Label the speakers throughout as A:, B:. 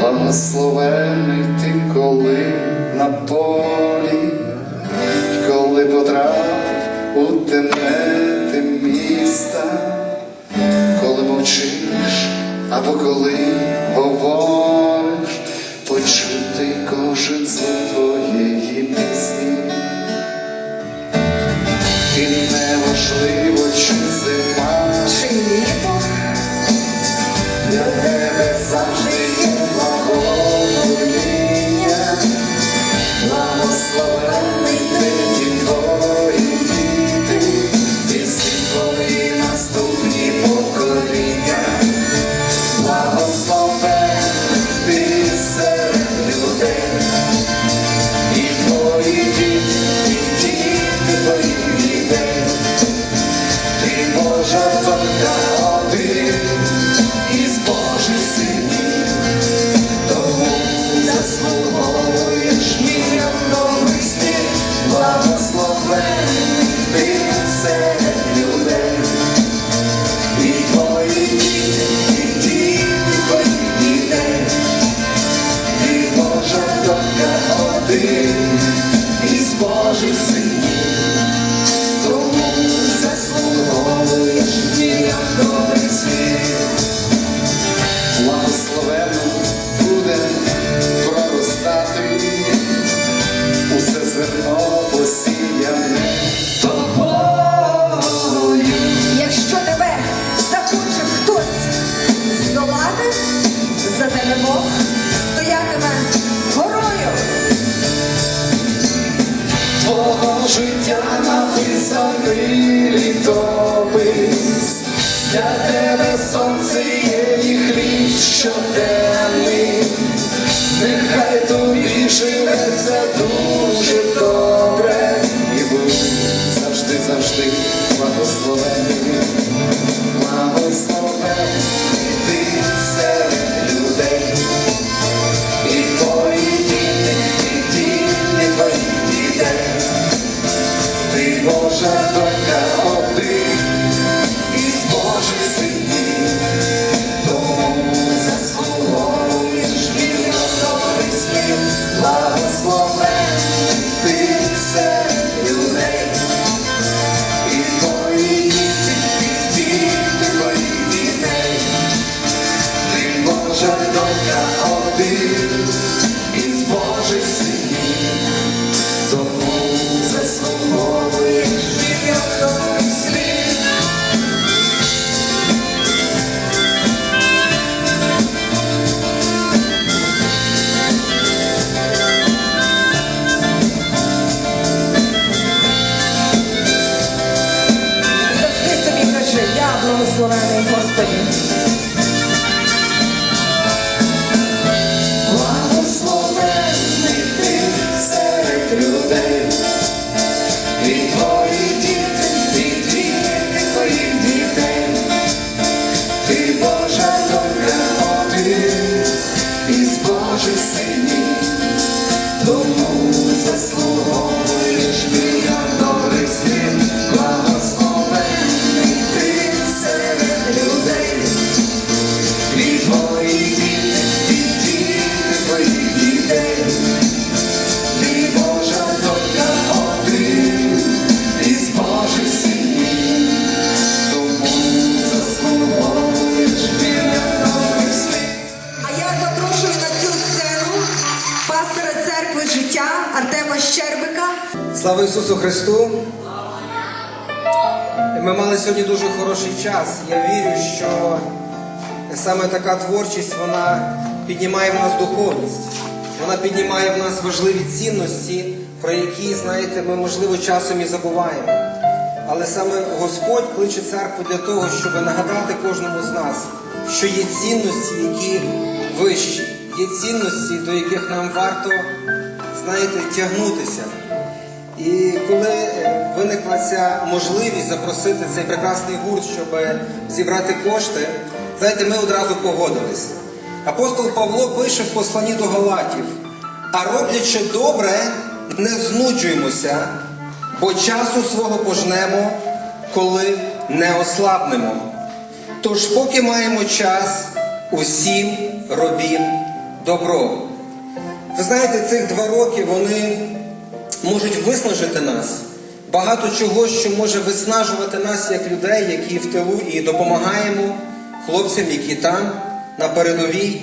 A: Благословений ти, коли на полі, коли потрапив у темне міста, коли мовчиш, або коли говориш, почути кожен звук твоєї пісні. І неважливо, літопис, для тебе сонце є і хліб щоденний, ти Божа благословений
B: Господі. Життя Артема Щербика.
C: Слава Ісусу Христу! Ми мали сьогодні дуже хороший час. Я вірю, що саме така творчість вона піднімає в нас духовність, вона піднімає в нас важливі цінності, про які, знаєте, ми, можливо, часом і забуваємо. Але саме Господь кличе церкву для того, щоб нагадати кожному з нас, що є цінності, які вищі, є цінності, до яких нам варто, знаєте, тягнутися. І коли е, виникла ця можливість запросити цей прекрасний гурт, щоб зібрати кошти, знаєте, ми одразу погодились. Апостол Павло пише в посланні до Галатів: а роблячи добре, не знуджуємося, бо часу свого пожнемо, коли не ослабнемо. Тож, поки маємо час, усім робім добро. Ви знаєте, цих два роки вони можуть виснажити нас. Багато чого, що може виснажувати нас як людей, які в тилу і допомагаємо хлопцям, які там на передовій.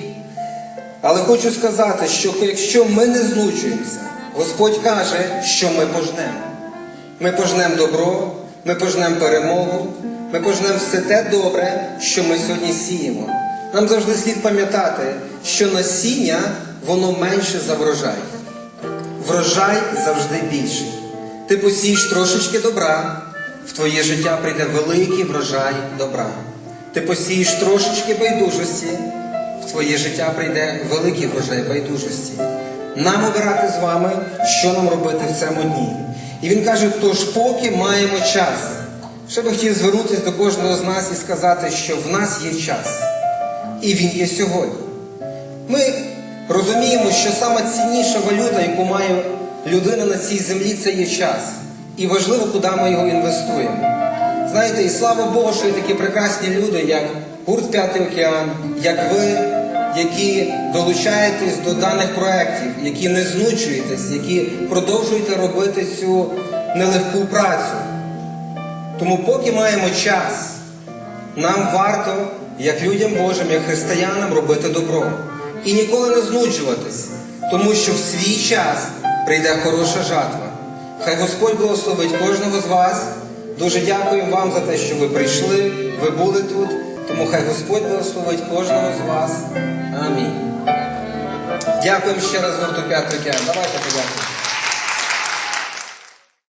C: Але хочу сказати, що якщо ми не знучуємося, Господь каже, що ми пожнемо. Ми пожнемо добро, ми пожнемо перемогу, ми пожнемо все те добре, що ми сьогодні сіємо. Нам завжди слід пам'ятати, що насіння воно менше за врожай. Врожай завжди більший. Ти посієш трошечки добра, в твоє життя прийде великий врожай добра. Ти посієш трошечки байдужості, в твоє життя прийде великий врожай байдужості. Нам обирати з вами, що нам робити в цьому дні. І він каже: тож поки маємо час. Ще би хотів звернутися до кожного з нас і сказати, що в нас є час. І він є сьогодні. Ми розуміємо, що саме цінніша валюта, яку має людина на цій землі, це є час. І важливо, куди ми його інвестуємо. Знаєте, і слава Богу, що є такі прекрасні люди, як гурт П'ятий океан, як ви, які долучаєтесь до даних проєктів, які не знучуєтесь, які продовжуєте робити цю нелегку працю. Тому поки маємо час, нам варто, як людям Божим, як християнам, робити добро. І ніколи не знуджуватись, тому що в свій час прийде хороша жатва. Хай Господь благословить кожного з вас. Дуже дякую вам за те, що ви прийшли, ви були тут. Тому хай Господь благословить кожного з вас. Амінь. Дякуємо ще раз гурту П'ятий океан. Давайте подякуємо.